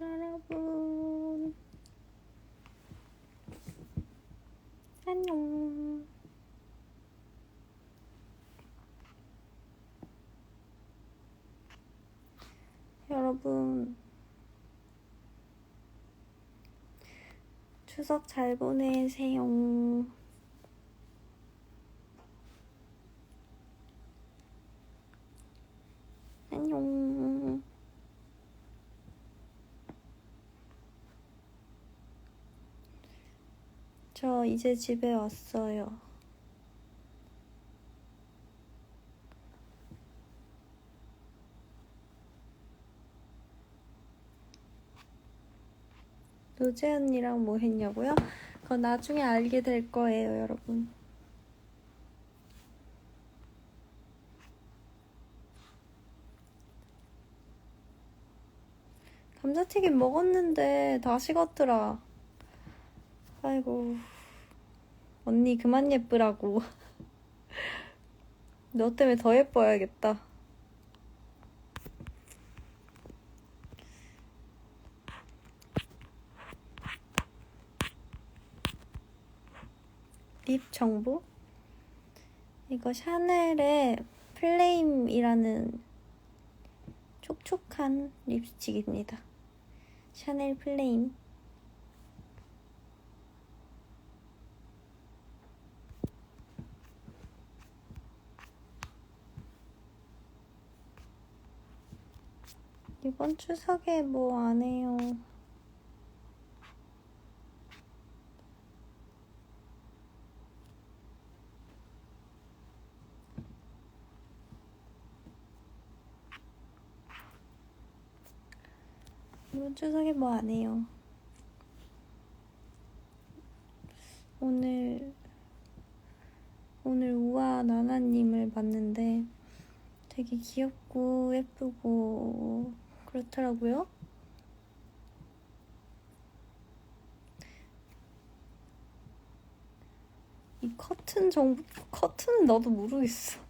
여러분. 안녕. 여러분. 추석 잘 보내세요. 안녕. 저 이제 집에 왔어요. 노재 언니랑 뭐 했냐고요? 그거 나중에 알게 될 거예요, 여러분. 감자튀김 먹었는데 다 식었더라. 아이고. 언니 그만 예쁘라고. 너 때문에 더 예뻐야겠다. 립 정보? 이거 샤넬의 플레임이라는 촉촉한 립스틱입니다. 샤넬 플레임. 이번 추석에 뭐 안 해요. 이번 추석에 뭐 안 해요. 오늘 오늘 우아 나나님을 봤는데 되게 귀엽고 예쁘고 그렇더라고요. 이 커튼 정 커튼은 나도 모르겠어.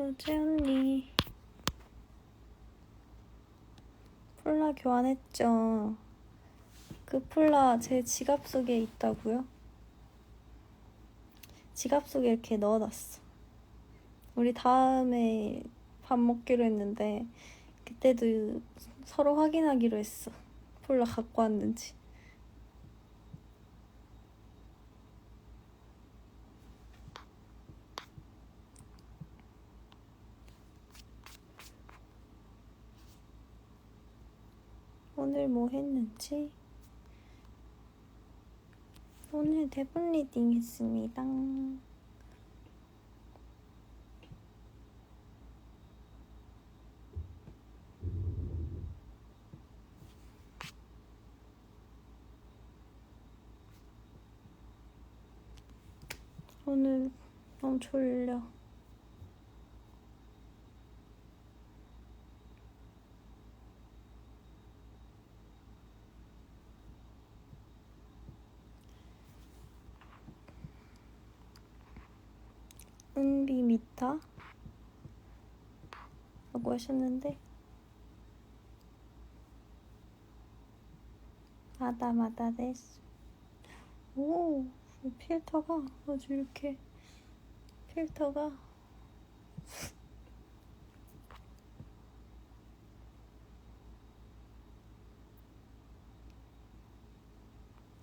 노재 언니 폴라 교환했죠. 그 폴라 제 지갑 속에 있다고요? 지갑 속에 이렇게 넣어놨어. 우리 다음에 밥 먹기로 했는데 그때도 서로 확인하기로 했어. 폴라 갖고 왔는지. 오늘 뭐 했는지 오늘 대본 리딩 했습니다. 오늘 너무 졸려. 은비 미타? 라고 하셨는데 마다마다 데스 오 필터가 아주 이렇게 필터가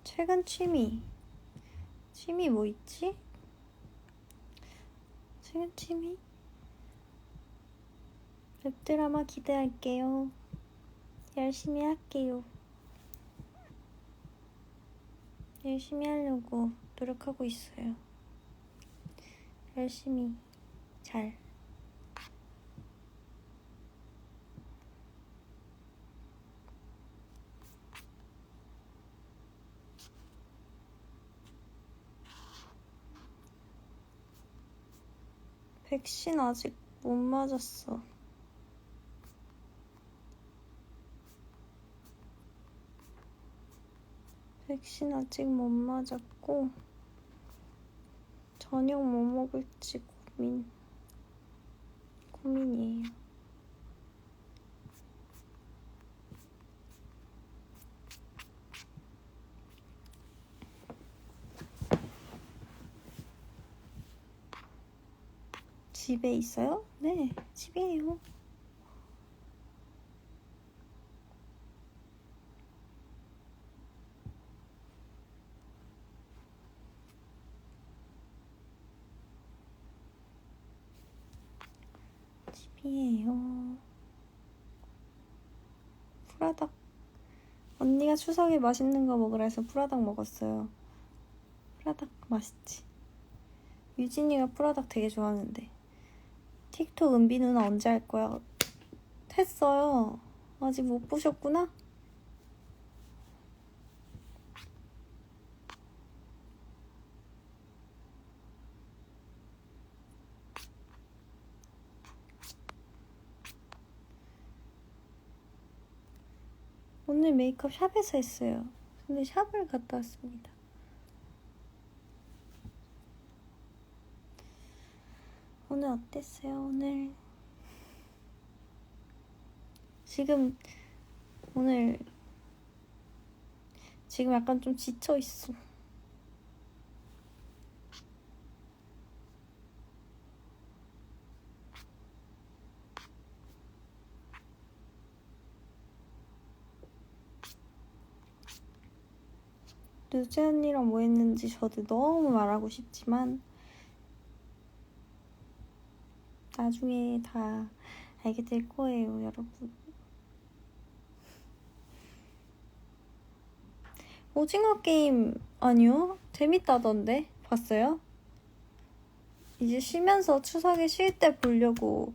최근 취미 취미 뭐 있지? 최근 취미? 웹드라마 기대할게요. 열심히 할게요. 열심히 하려고 노력하고 있어요. 열심히 잘. 백신 아직 못 맞았어. 백신 아직 못 맞았고 저녁 뭐 먹을지 고민 고민이에요. 집에 있어요? 네, 집이에요. 집이에요. 프라닭. 언니가 추석에 맛있는 거 먹으라 해서 프라닭 먹었어요. 프라닭 맛있지. 유진이가 프라닭 되게 좋아하는데. 틱톡 은비 누나 언제 할 거야? 했어요. 아직 못 보셨구나? 오늘 메이크업 샵에서 했어요. 근데 샵을 갔다 왔습니다. 오늘 어땠어요, 오늘? 지금, 오늘, 지금 약간 좀 지쳐 있어. 루제 언니랑 뭐 했는지 저도 너무 말하고 싶지만, 나중에 다 알게 될 거예요, 여러분. 오징어 게임 아니요? 재밌다던데 봤어요? 이제 쉬면서 추석에 쉴 때 보려고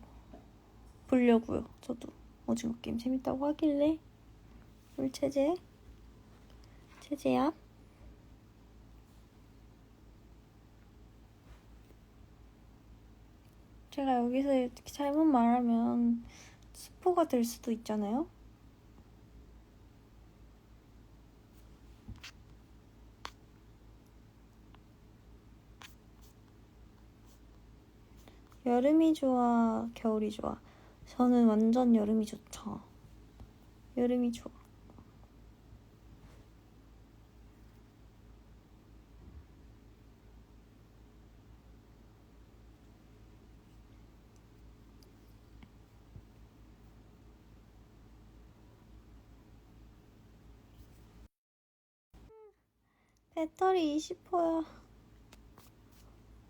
보려고요. 저도 오징어 게임 재밌다고 하길래 울 체제 체제야. 제가 여기서 이렇게 잘못 말하면 스포가 될 수도 있잖아요. 여름이 좋아, 겨울이 좋아. 저는 완전 여름이 좋죠. 여름이 좋아. 배터리 20%야.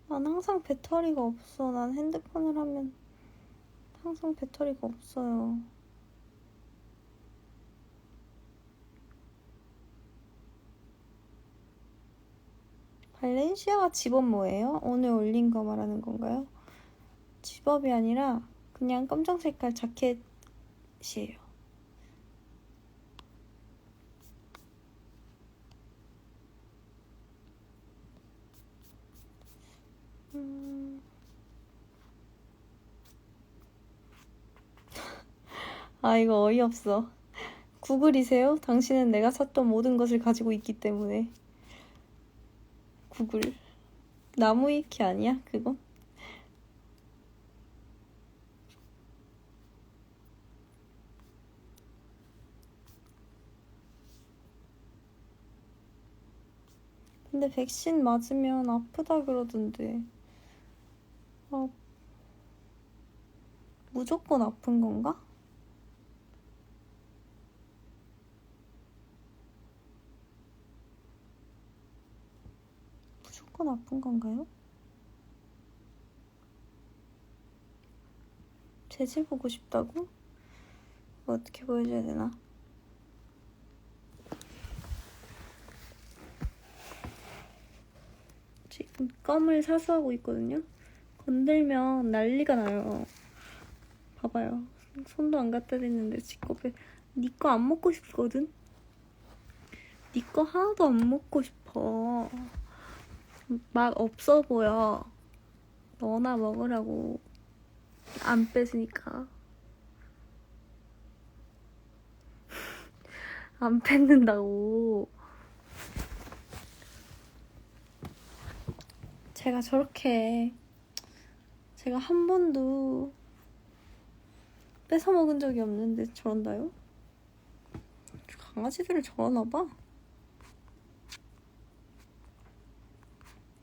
난 항상 배터리가 없어. 난 핸드폰을 하면 항상 배터리가 없어요. 발렌시아가 집업 뭐예요? 오늘 올린 거 말하는 건가요? 집업이 아니라 그냥 검정 색깔 자켓이에요. 음... 아, 이거 어이없어. 구글이세요? 당신은 내가 샀던 모든 것을 가지고 있기 때문에. 구글. 나무 위키 아니야? 그건? 근데 백신 맞으면 아프다 그러던데. 아, 무조건 아픈 건가? 무조건 아픈 건가요? 재질 보고 싶다고? 뭐 어떻게 보여줘야 되나? 지금 껌을 사수하고 있거든요. 건들면 난리가 나요. 봐봐요. 손도 안 갖다 댔는데 지꺼 빼. 니거 안 먹고 싶거든? 니거 하나도 안 먹고 싶어. 맛 없어 보여. 너나 먹으라고. 안 뺏으니까. 안 뺏는다고. 제가 저렇게 제가 한 번도 뺏어 먹은 적이 없는데 저런다요? 강아지들을 저러나 봐.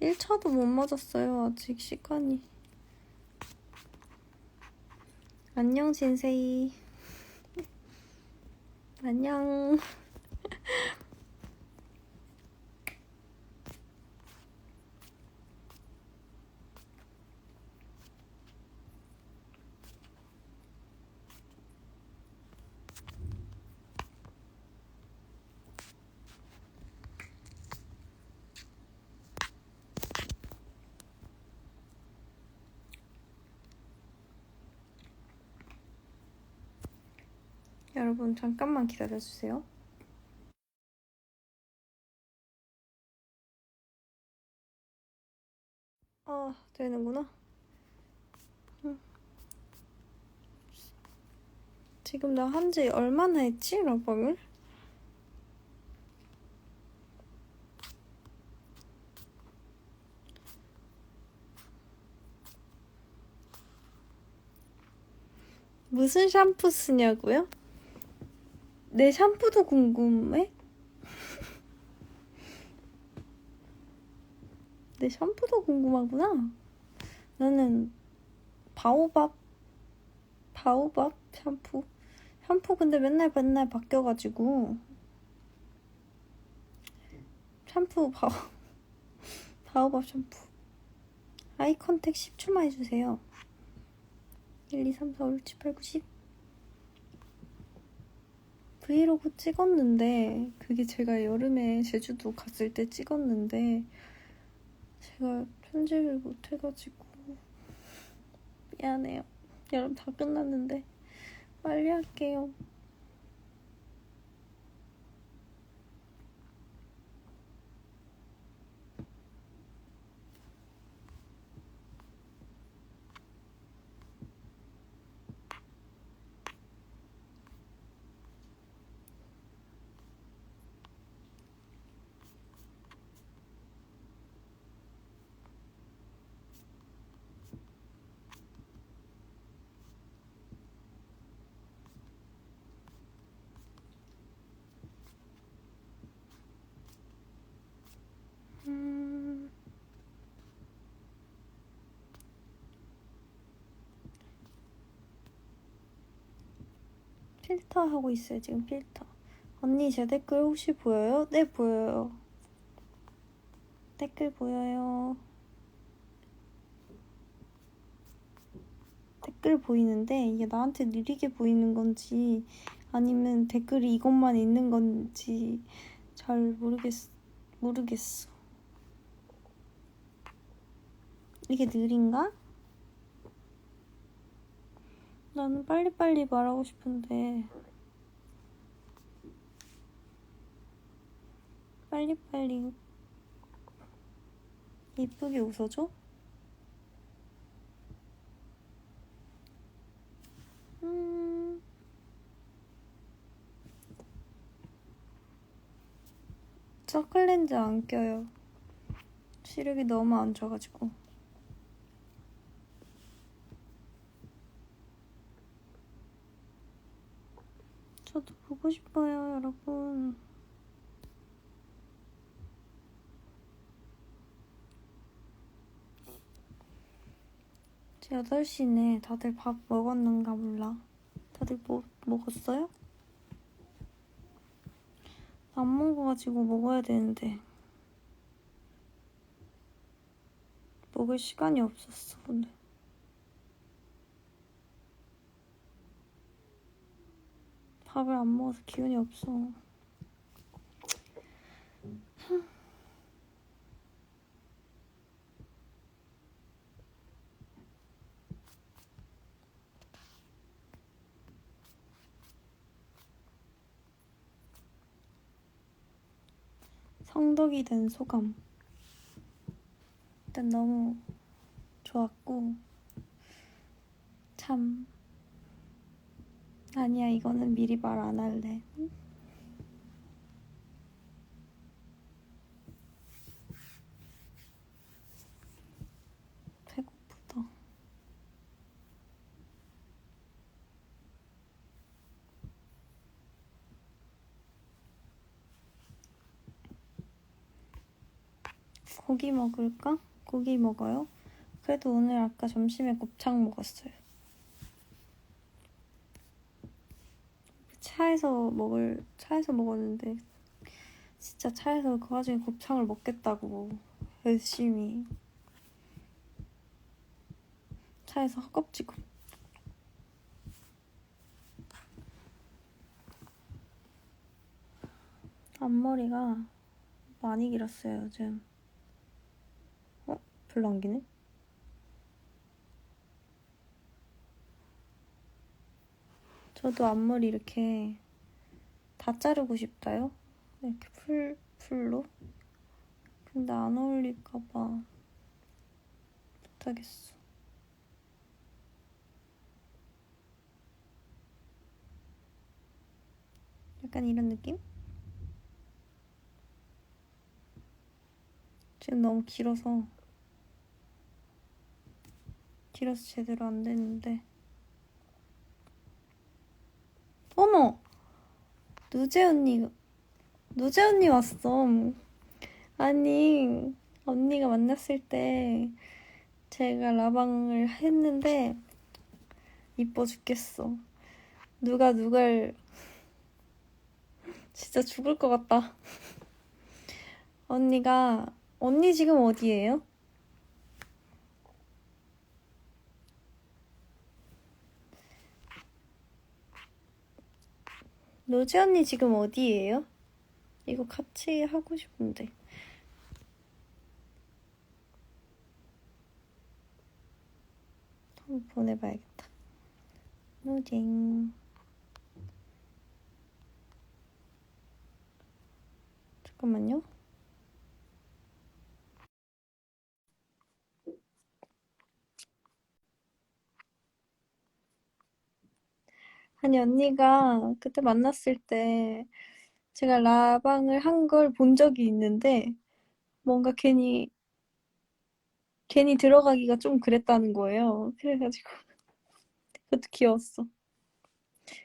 1차도 못 맞았어요. 아직 시간이. 안녕 진세이. 안녕. 여러분 잠깐만 기다려주세요. 아 되는구나. 응. 지금 나 한 지 얼마나 했지 러방을? 무슨 샴푸 쓰냐고요? 내 샴푸도 궁금해? 내 샴푸도 궁금하구나. 나는 바오밥 바오밥 샴푸? 샴푸 근데 맨날 맨날 바뀌어가지고. 샴푸 바오 바오밥 샴푸. 아이 컨택 10초만 해주세요. 1, 2, 3, 4, 5, 6, 7, 8, 9, 10 브이로그 찍었는데 그게 제가 여름에 제주도 갔을 때 찍었는데 제가 편집을 못해가지고 미안해요. 여름 다 끝났는데 빨리 할게요. 필터 하고 있어요 지금 필터 언니 제 댓글 혹시 보여요? 네 보여요 댓글 보여요 댓글 보이는데 이게 나한테 느리게 보이는 건지 아니면 댓글이 이것만 있는 건지 잘 모르겠, 모르겠어 이게 느린가? 나는 빨리빨리 말하고 싶은데 빨리빨리 이쁘게 웃어줘? 음... 서클렌즈 안 껴요. 시력이 너무 안 좋아가지고. 보고 싶어요, 여러분. 이제 8시네. 다들 밥 먹었는가 몰라. 다들 뭐 먹었어요? 안 먹어가지고 먹어야 되는데. 먹을 시간이 없었어, 오늘. 밥을 안 먹어서 기운이 없어. 성덕이 된 소감. 일단 너무 좋았고, 참. 아니야, 이거는 미리 말 안 할래. 배고프다. 고기 먹을까? 고기 먹어요? 그래도 오늘 아까 점심에 곱창 먹었어요. 차에서 먹을 차에서 먹었는데 진짜 차에서 그 와중에 곱창을 먹겠다고 열심히 차에서 허겁지겁 앞머리가 많이 길었어요 요즘 어? 별로 안 기네? 저도 앞머리 이렇게 다 자르고 싶다요? 이렇게 풀, 풀로? 근데 안 어울릴까봐 못하겠어. 약간 이런 느낌? 지금 너무 길어서 길어서 제대로 안 되는데 어머! 누제 언니 누제 언니 왔어 아니 언니가 만났을 때 제가 라방을 했는데 이뻐 죽겠어 누가 누굴 진짜 죽을 것 같다 언니가 언니 지금 어디에요? 노지 언니 지금 어디에요? 이거 같이 하고 싶은데. 한번 보내봐야겠다. 노징. 잠깐만요. 아니, 언니가 그때 만났을 때 제가 라방을 한 걸 본 적이 있는데 뭔가 괜히 괜히 들어가기가 좀 그랬다는 거예요. 그래가지고 그것도 귀여웠어.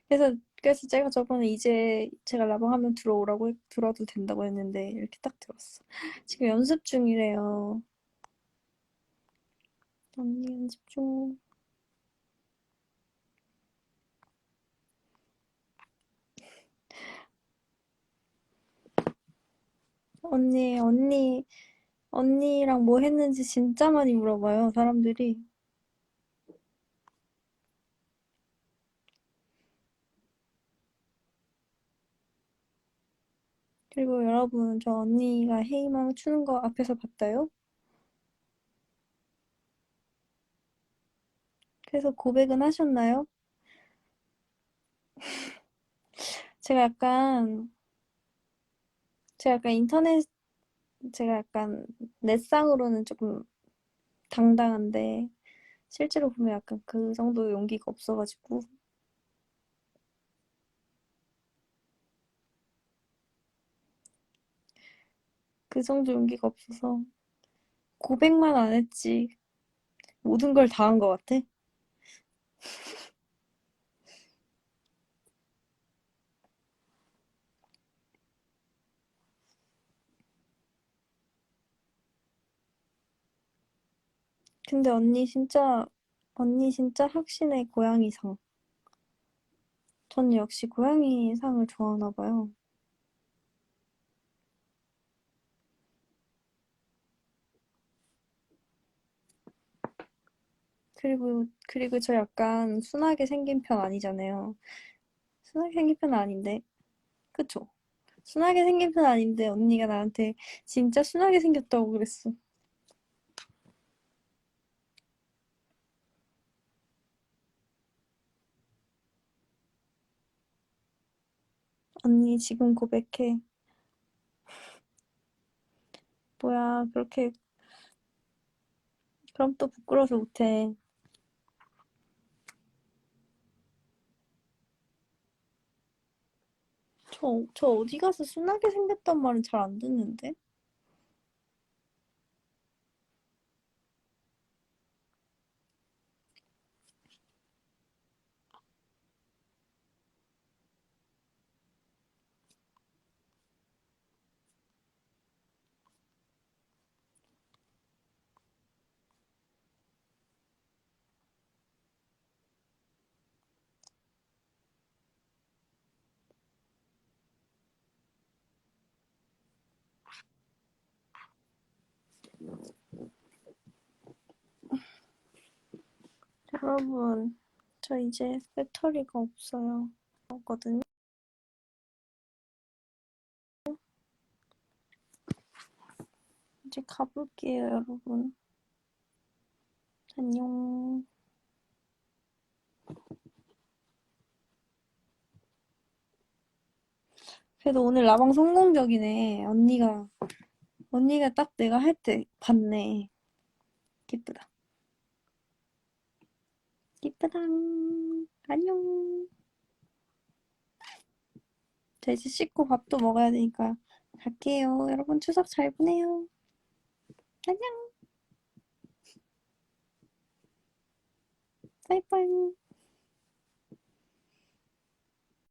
그래서 그래서 제가 저번에 이제 제가 라방 하면 들어오라고 했- 들어도 된다고 했는데 이렇게 딱 들었어. 지금 연습 중이래요. 언니 연습 중. 언니, 언니, 언니랑 뭐 했는지 진짜 많이 물어봐요, 사람들이. 그리고 여러분, 저 언니가 헤이맘 추는 거 앞에서 봤다요? 그래서 고백은 하셨나요? 제가 약간, 제가 약간 인터넷, 제가 약간 넷상으로는 조금 당당한데, 실제로 보면 약간 그 정도 용기가 없어가지고. 그 정도 용기가 없어서 고백만 안 했지 모든 걸 다 한 것 같아. 근데 언니 진짜 언니 진짜 확신의 고양이상. 전 역시 고양이상을 좋아하나 봐요. 그리고 그리고 저 약간 순하게 생긴 편 아니잖아요. 순하게 생긴 편은 아닌데, 그쵸? 순하게 생긴 편 아닌데 언니가 나한테 진짜 순하게 생겼다고 그랬어. 언니 지금 고백해. 뭐야 그렇게 그럼 또 부끄러워서 못해. 저, 저 어디 가서 순하게 생겼단 말은 잘 안 듣는데? 여러분, 저 이제 배터리가 없어요. 없거든요. 이제 가볼게요, 여러분. 안녕. 그래도 오늘 라방 성공적이네. 언니가, 언니가 딱 내가 할 때 봤네. 기쁘다. 기쁘다. 안녕. 저 이제 씻고 밥도 먹어야 되니까 갈게요. 여러분 추석 잘 보내요. 안녕. 빠이빠이.